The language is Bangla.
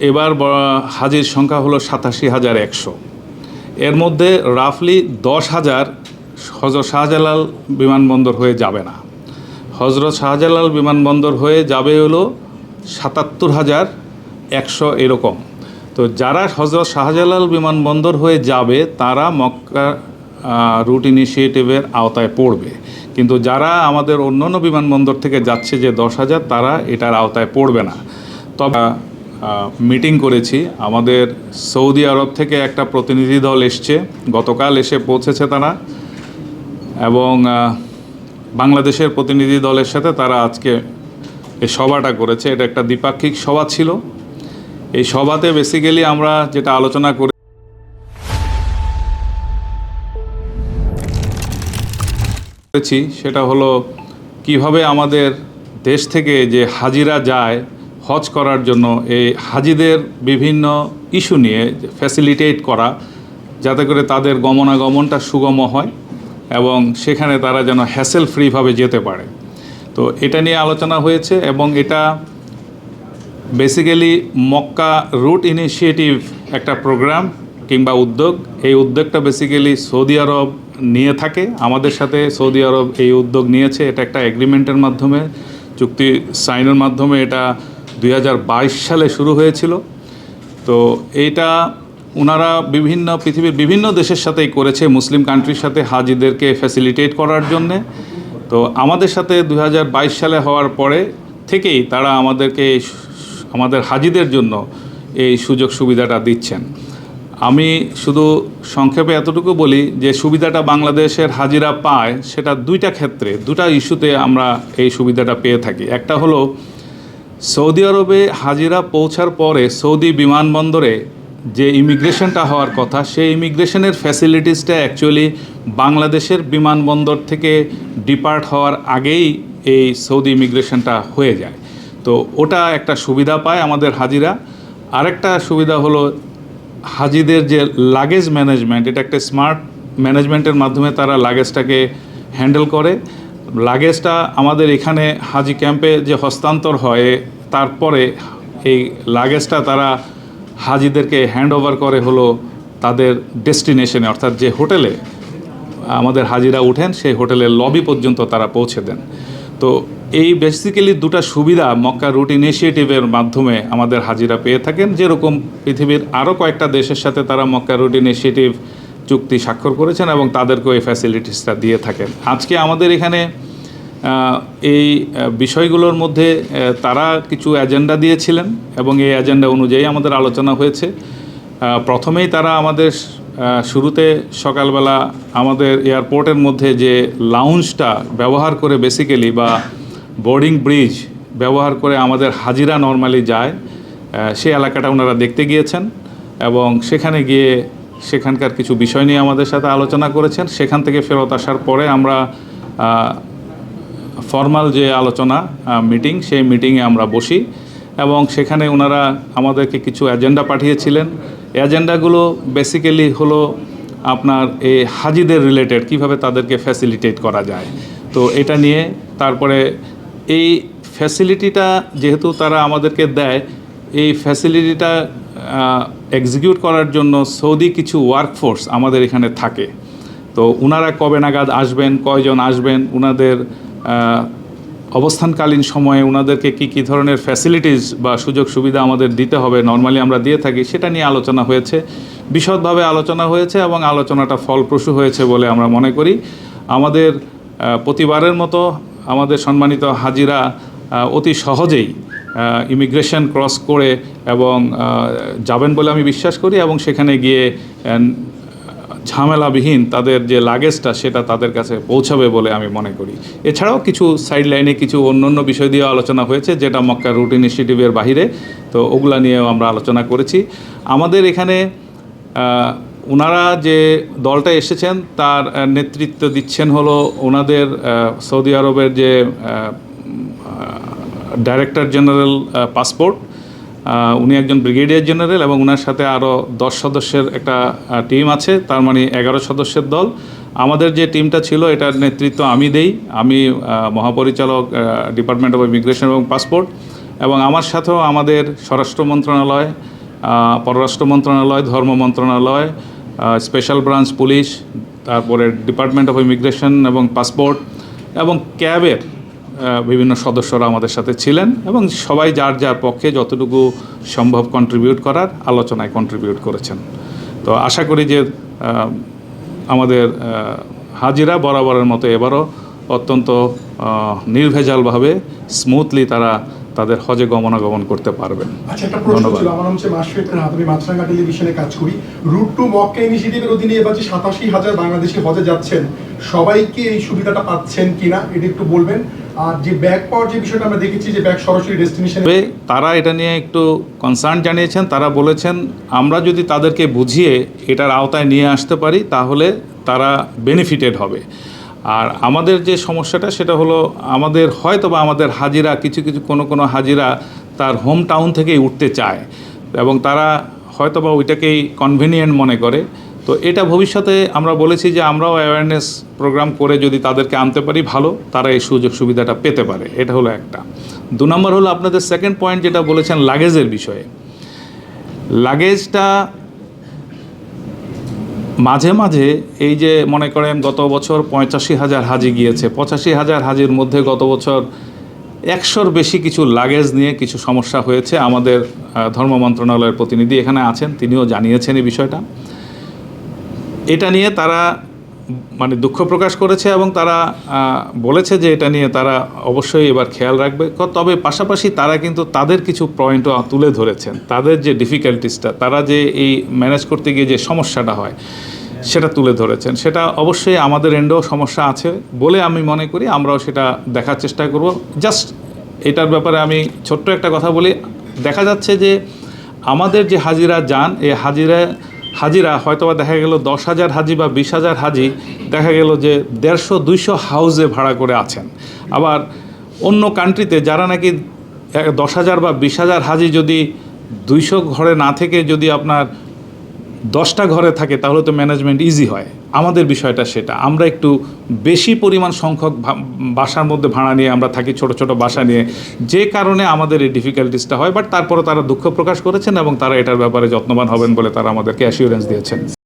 এবার হাজির সংখ্যা হলো সাতাশি হাজার একশো। এর মধ্যে রাফলি দশ হাজার হজরত শাহজালাল বিমানবন্দর হয়ে যাবে না। হজরত শাহজালাল বিমানবন্দর হয়ে যাবে হলো সাতাত্তর হাজার একশো এরকম। তো যারা হজরত শাহজালাল বিমানবন্দর হয়ে যাবে, তারা মক্কা রুট ইনিশিয়েটিভের আওতায় পড়বে। কিন্তু যারা আমাদের অন্যান্য বিমানবন্দর থেকে যাচ্ছে যে দশ হাজার, তারা এটার আওতায় পড়বে না। তবে মিটিং করেছি। আমাদের সৌদি আরব থেকে একটা প্রতিনিধি দল এসছে। গতকাল এসে পৌঁছেছে তারা। এবং বাংলাদেশের প্রতিনিধি দলের সাথে তারা আজকে এই সভাটা করেছে। এটা একটা দ্বিপাক্ষিক সভা ছিল। এই সভাতে বেসিক্যালি আমরা যেটা আলোচনা করে সেটা হলো, কীভাবে আমাদের দেশ থেকে যে হাজিরা যায় হজ করার জন্য এই হাজিদের বিভিন্ন ইস্যু নিয়ে ফ্যাসিলিটেট করা, যাতে করে তাদের গমনাগমনটা সুগম হয় এবং সেখানে তারা যেন হ্যাসেল ফ্রিভাবে যেতে পারে। তো এটা নিয়ে আলোচনা হয়েছে এবং এটা বেসিক্যালি মক্কা রুট ইনিশিয়েটিভ একটা প্রোগ্রাম কিংবা উদ্যোগ। এই উদ্যোগটা বেসিক্যালি সৌদি আরব নিয়ে থাকে। আমাদের সাথে সৌদি আরব এই উদ্যোগ নিয়েছে। এটা একটা এগ্রিমেন্টের মাধ্যমে, চুক্তি সাইনের মাধ্যমে এটা দুই হাজার বাইশ সালে শুরু হয়েছিল। তো এইটা ওনারা বিভিন্ন পৃথিবীর বিভিন্ন দেশের সাথেই করেছে, মুসলিম কান্ট্রির সাথে হাজিদেরকে ফ্যাসিলিটেট করার জন্যে। তো আমাদের সাথে দু হাজার বাইশ সালে হওয়ার পরে থেকেই তারা আমাদেরকে আমাদের হাজিদের জন্য এই সুযোগ সুবিধাটা দিচ্ছেন। আমি শুধু সংক্ষেপে এতটুকু বলি যে সুবিধাটা বাংলাদেশের হাজিরা পায়, সেটা দুইটা ক্ষেত্রে, দুটা ইস্যুতে আমরা এই সুবিধাটা পেয়ে থাকি। একটা হলো সৌদি আরবে হাজিরা পৌঁছার পরে সৌদি বিমানবন্দরে যে ইমিগ্রেশনটা হওয়ার কথা, সেই ইমিগ্রেশনের ফ্যাসিলিটিসটা অ্যাকচুয়ালি বাংলাদেশের বিমানবন্দর থেকে ডিপার্ট হওয়ার আগেই এই সৌদি ইমিগ্রেশনটা হয়ে যায়। তো ওটা একটা সুবিধা পায় আমাদের হাজিরা। আরেকটা সুবিধা হলো হাজিদের যে লাগেজ ম্যানেজমেন্ট এটা একটা স্মার্ট ম্যানেজমেন্টের মাধ্যমে তারা লাগেজটাকে হ্যান্ডেল করে। লাগেজটা আমাদের এখানে হাজি ক্যাম্পে যে হস্তান্তর হয়, তারপরে এই লাগেজটা তারা হাজিদেরকে হ্যান্ড ওভার করে হলো তাদের ডেস্টিনেশনে অর্থাৎ যে হোটেলে আমাদের হাজিরা উঠেন, সেই হোটেলের লবি পর্যন্ত তারা পৌঁছে দেন। তো এই বেসিক্যালি দুটো সুবিধা মক্কা রুট ইনিশিয়েটিভের মাধ্যমে আমাদের হাজিরা পেয়ে থাকেন। যেরকম পৃথিবীর আরও কয়েকটা দেশের সাথে তারা মক্কা রুট ইনিশিয়েটিভ চুক্তি স্বাক্ষর করেছেন এবং তাদেরকেও এই ফ্যাসিলিটিসটা দিয়ে থাকেন। আজকে আমাদের এখানে এই বিষয়গুলোর মধ্যে তারা কিছু এজেন্ডা দিয়েছিলেন এবং এই এজেন্ডা অনুযায়ী আমাদের আলোচনা হয়েছে। প্রথমেই তারা আমাদের শুরুতে সকালবেলা আমাদের এয়ারপোর্টের মধ্যে যে লাউঞ্জটা ব্যবহার করে বেসিক্যালি বা বোর্ডিং ব্রিজ ব্যবহার করে আমাদের হাজিরা নর্মালি যায় সেই এলাকাটা ওনারা দেখতে গিয়েছেন এবং সেখানে গিয়ে সেখানকার কিছু বিষয় নিয়ে আমাদের সাথে আলোচনা করেছেন। সেখান থেকে ফেরত আসার পরে আমরা ফর্মাল যে আলোচনা মিটিং সেই মিটিংয়ে আমরা বসি এবং সেখানে ওনারা আমাদেরকে কিছু এজেন্ডা পাঠিয়েছিলেন। এজেন্ডাগুলো বেসিক্যালি হলো আপনার এই হাজিদের রিলেটেড কীভাবে তাদেরকে ফ্যাসিলিটেট করা যায়। তো এটা নিয়ে তারপরে এই ফ্যাসিলিটিটা যেহেতু তারা আমাদেরকে দেয়, এই ফ্যাসিলিটিটা এক্সিকিউট করার জন্য সৌদি কিছু ওয়ার্কফোর্স আমাদের এখানে থাকে। তো ওনারা কবে নাগাদ আসবেন, কয়জন আসবেন ওনাদের অবস্থানকালীন সময়ে ওনাদেরকে কি কি ধরনের ফ্যাসিলিটিস বা সুযোগ সুবিধা আমাদের দিতে হবে নর্মালি আমরা দিয়ে থাকি, সেটা নিয়ে আলোচনা হয়েছে। বিশদভাবে আলোচনা হয়েছে এবং আলোচনাটা ফলপ্রসূ হয়েছে বলে আমরা মনে করি। আমাদের প্রতিবারের মতো আমাদের সম্মানিত হাজিরা অতি সহজেই ইমিগ্রেশন ক্রস করে এবং যাবেন বলে আমি বিশ্বাস করি এবং সেখানে গিয়ে ঝামেলাবিহীন তাদের যে লাগেজটা সেটা তাদের কাছে পৌঁছাবে বলে আমি মনে করি। এছাড়াও কিছু সাইড লাইনে কিছু অন্য অন্য বিষয় দিয়ে আলোচনা হয়েছে, যেটা মক্কা রুট ইনিশিয়েটিভের বাহিরে। তো ওগুলা নিয়েও আমরা আলোচনা করেছি। আমাদের এখানে ওনারা যে দলটা এসেছেন, তার নেতৃত্ব দিচ্ছেন হলো ওনাদের সৌদি আরবের যে ডাইরেক্টর জেনারেল পাসপোর্ট উনি একজন ব্রিগেডিয়ার জেনারেল এবং ওনার সাথে আরও দশ সদস্যের একটা টিম আছে, তার মানে এগারো সদস্যের দল। আমাদের যে টিমটা ছিল, এটার নেতৃত্ব আমি দেই। আমি মহাপরিচালক ডিপার্টমেন্ট অফ ইমিগ্রেশন এবং পাসপোর্ট এবং আমার সাথেও আমাদের স্বরাষ্ট্র মন্ত্রণালয় পররাষ্ট্র মন্ত্রণালয়, ধর্ম মন্ত্রণালয় স্পেশাল ব্রাঞ্চ পুলিশ তারপরে ডিপার্টমেন্ট অফ ইমিগ্রেশন এবং পাসপোর্ট এবং ক্যাবের বিভিন্ন সদস্যরা আমাদের সাথে ছিলেন এবং সবাই যার যার পক্ষে যতটুকু সম্ভব কন্ট্রিবিউট করার আলোচনায় কন্ট্রিবিউট করেছেন। তো আশা করি যে আমাদের হাজিরা বরাবরের মতো এবারও অত্যন্ত নির্ভেজালভাবে স্মুথলি তারা তাদের হজে গমনাগমন করতে পারবেন। আচ্ছা ধন্যবাদ। ছিল আমার নাম হচ্ছে মাশফিক রাহাত আমি মাছরাঙ্গা টেলিভিশনে কাজ করি। রুট টু মক্কা ইনিশিয়েটিভের অধীনে এবার যে সাতাশি হাজার বাংলাদেশি হজে যাচ্ছেন সবাই কি এই সুবিধাটা পাচ্ছেন কিনা এটা একটু বলবেন। আর যে ব্যাগ পাওয়ার যে বিষয়টা আমরা দেখেছি যে ব্যাগ সরাসরি ডেস্টিনেশনে তারা এটা নিয়ে একটু কনসার্ন জানিয়েছেন, তারা বলেছেন, আমরা যদি তাদেরকে বুঝিয়ে এটার আওতায় নিয়ে আসতে পারি, তাহলে তারা বেনিফিটেড হবে। আর আমাদের যে সমস্যাটা, সেটা হলো আমাদের হয়তো বা আমাদের হাজিরা, কিছু কিছু কোনো কোনো হাজিরা তার হোম টাউন থেকেই উঠতে চায়। এবং তারা হয়তো বা ওইটাকেই কনভিনিয়েন্ট মনে করে। তো এটা ভবিষ্যতে আমরা বলেছি যে আমরাও অ্যাওয়ারনেস প্রোগ্রাম করে যদি তাদেরকে আনতে পারি ভালো, তারা এই সুযোগ সুবিধাটা পেতে পারে। এটা হলো একটা। দু নম্বর হলো আপনাদের সেকেন্ড পয়েন্ট যেটা বলেছেন লাগেজের বিষয়ে। লাগেজটা মাঝে মাঝে এই যে মনে করেন গত বছর পঁচাশি হাজার হাজি গিয়েছে, পঁচাশি হাজার হাজির মধ্যে গত বছর একশোর বেশি কিছু লাগেজ নিয়ে কিছু সমস্যা হয়েছে আমাদের ধর্ম মন্ত্রণালয়ের প্রতিনিধি এখানে আছেন, তিনিও জানিয়েছেন এই বিষয়টা। এটা নিয়ে তারা মানে দুঃখ প্রকাশ করেছে এবং তারা বলেছে যে এটা নিয়ে তারা অবশ্যই এবার খেয়াল রাখবে। তবে পাশাপাশি তারা কিন্তু তাদের কিছু পয়েন্টও তুলে ধরেছেন। তাদের যে ডিফিকাল্টিসটা তারা যে এই ম্যানেজ করতে গিয়ে যে সমস্যাটা হয়, সেটা তুলে ধরেছেন। সেটা অবশ্যই আমাদের এন্ডেও সমস্যা আছে বলে আমি মনে করি। আমরাও সেটা দেখার চেষ্টা করব। জাস্ট এটার ব্যাপারে আমি ছোট্ট একটা কথা বলি। দেখা যাচ্ছে যে আমাদের যে হাজিরা যান, এই হাজিরা হাজিরা, হয়তোবা দেখা গেল দশ হাজার হাজি বা বিশ হাজার হাজি, দেখা গেল যে দেড়শো দুইশো হাউসে ভাড়া করে আছেন। আবার অন্য কান্ট্রিতে যারা নাকি দশ হাজার বা বিশ হাজার হাজি যদি দুইশো ঘরে না থেকে যদি আপনার দশটা ঘরে থাকে, তাহলে তো ম্যানেজমেন্ট ইজি হয়। আমাদের বিষয়টা সেটা। আমরা একটু বেশি পরিমাণ সংখ্যক বাসার মধ্যে ভাড়া নিয়ে আমরা থাকি ছোট ছোট বাসা নিয়ে। যে কারণে আমাদের এই ডিফিকাল্টিসটা হয় বাট তারপরে তারা দুঃখ প্রকাশ করেছেন এবং তারা এটার ব্যাপারে যত্নবান হবেন বলে তারা আমাদেরকে অ্যাসিওরেন্স দিয়েছেন।